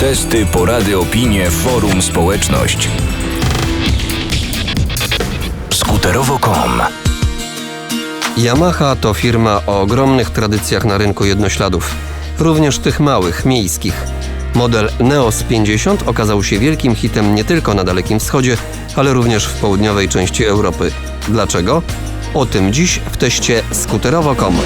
Testy, porady, opinie, forum, społeczność. Skuterowo.com Yamaha to firma o ogromnych tradycjach na rynku jednośladów, również tych małych, miejskich. Model Neos 50 okazał się wielkim hitem nie tylko na Dalekim Wschodzie, ale również w południowej części Europy. Dlaczego? O tym dziś w teście skuterowo.com.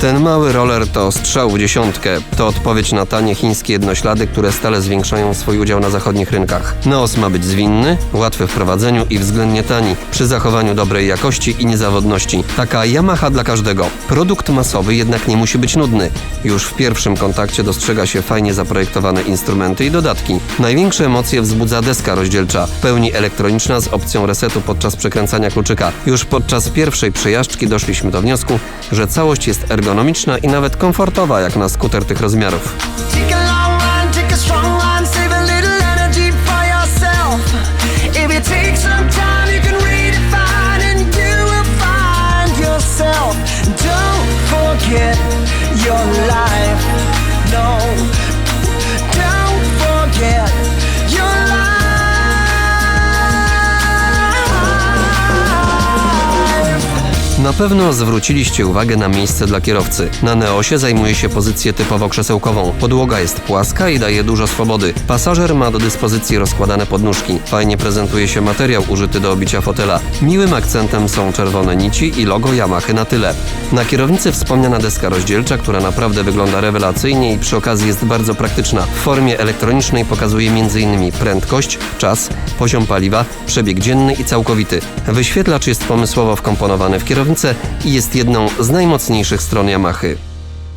Ten mały roller to strzał w dziesiątkę. To odpowiedź na tanie chińskie jednoślady, które stale zwiększają swój udział na zachodnich rynkach. Neos ma być zwinny, łatwy w prowadzeniu i względnie tani, przy zachowaniu dobrej jakości i niezawodności. Taka Yamaha dla każdego. Produkt masowy jednak nie musi być nudny. Już w pierwszym kontakcie dostrzega się fajnie zaprojektowane instrumenty i dodatki. Największe emocje wzbudza deska rozdzielcza, w pełni elektroniczna z opcją resetu podczas przekręcania kluczyka. Już podczas pierwszej przejażdżki doszliśmy do wniosku, że całość jest ergonomiczna i nawet komfortowa jak na skuter tych rozmiarów. Take a long Na pewno zwróciliście uwagę na miejsce dla kierowcy. Na Neosie zajmuje się pozycję typowo krzesełkową. Podłoga jest płaska i daje dużo swobody. Pasażer ma do dyspozycji rozkładane podnóżki. Fajnie prezentuje się materiał użyty do obicia fotela. Miłym akcentem są czerwone nici i logo Yamaha na tyle. Na kierownicy wspomniana deska rozdzielcza, która naprawdę wygląda rewelacyjnie i przy okazji jest bardzo praktyczna. W formie elektronicznej pokazuje m.in. prędkość, czas, poziom paliwa, przebieg dzienny i całkowity. Wyświetlacz jest pomysłowo wkomponowany w kierownicę i jest jedną z najmocniejszych stron Yamahy.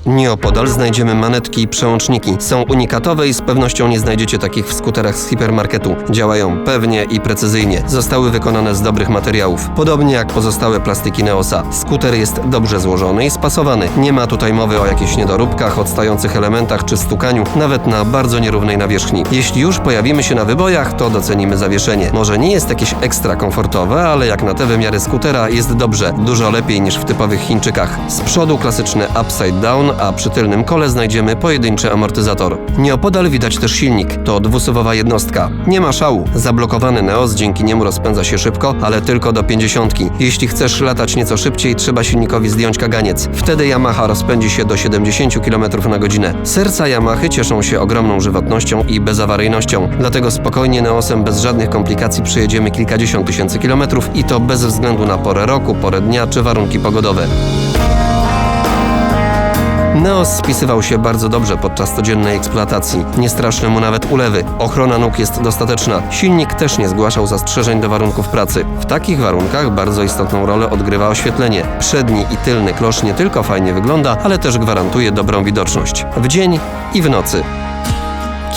Nieopodal znajdziemy manetki i przełączniki. Są unikatowe i z pewnością nie znajdziecie takich w skuterach z hipermarketu. Działają pewnie i precyzyjnie. Zostały wykonane z dobrych materiałów. Podobnie jak pozostałe plastiki Neosa. Skuter jest dobrze złożony i spasowany. Nie ma tutaj mowy o jakichś niedoróbkach, odstających elementach czy stukaniu, nawet na bardzo nierównej nawierzchni. Jeśli już pojawimy się na wybojach, to docenimy zawieszenie. Może nie jest jakieś ekstra komfortowe, ale jak na te wymiary skutera jest dobrze. Dużo lepiej niż w typowych Chińczykach. Z przodu klasyczny upside down, a przy tylnym kole znajdziemy pojedynczy amortyzator. Nieopodal widać też silnik. To dwusuwowa jednostka. Nie ma szału. Zablokowany Neos dzięki niemu rozpędza się szybko, ale tylko do 50. Jeśli chcesz latać nieco szybciej, trzeba silnikowi zdjąć kaganiec. Wtedy Yamaha rozpędzi się do 70 km na godzinę. Serca Yamahy cieszą się ogromną żywotnością i bezawaryjnością. Dlatego spokojnie Neosem bez żadnych komplikacji przejedziemy kilkadziesiąt tysięcy kilometrów i to bez względu na porę roku, porę dnia czy warunki pogodowe. Neos spisywał się bardzo dobrze podczas codziennej eksploatacji. Nie straszne mu nawet ulewy. Ochrona nóg jest dostateczna. Silnik też nie zgłaszał zastrzeżeń do warunków pracy. W takich warunkach bardzo istotną rolę odgrywa oświetlenie. Przedni i tylny klosz nie tylko fajnie wygląda, ale też gwarantuje dobrą widoczność. W dzień i w nocy.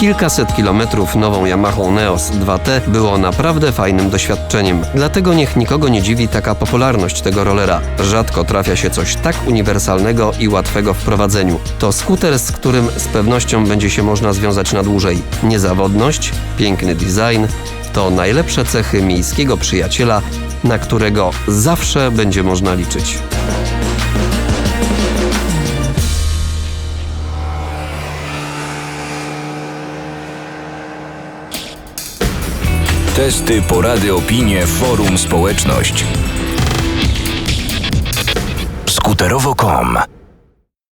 Kilkaset kilometrów nową Yamaha Neos 2T było naprawdę fajnym doświadczeniem. Dlatego niech nikogo nie dziwi taka popularność tego rollera. Rzadko trafia się coś tak uniwersalnego i łatwego w prowadzeniu. To skuter, z którym z pewnością będzie się można związać na dłużej. Niezawodność, piękny design to najlepsze cechy miejskiego przyjaciela, na którego zawsze będzie można liczyć. Testy, porady, opinie, forum, społeczność. Skuterowo.com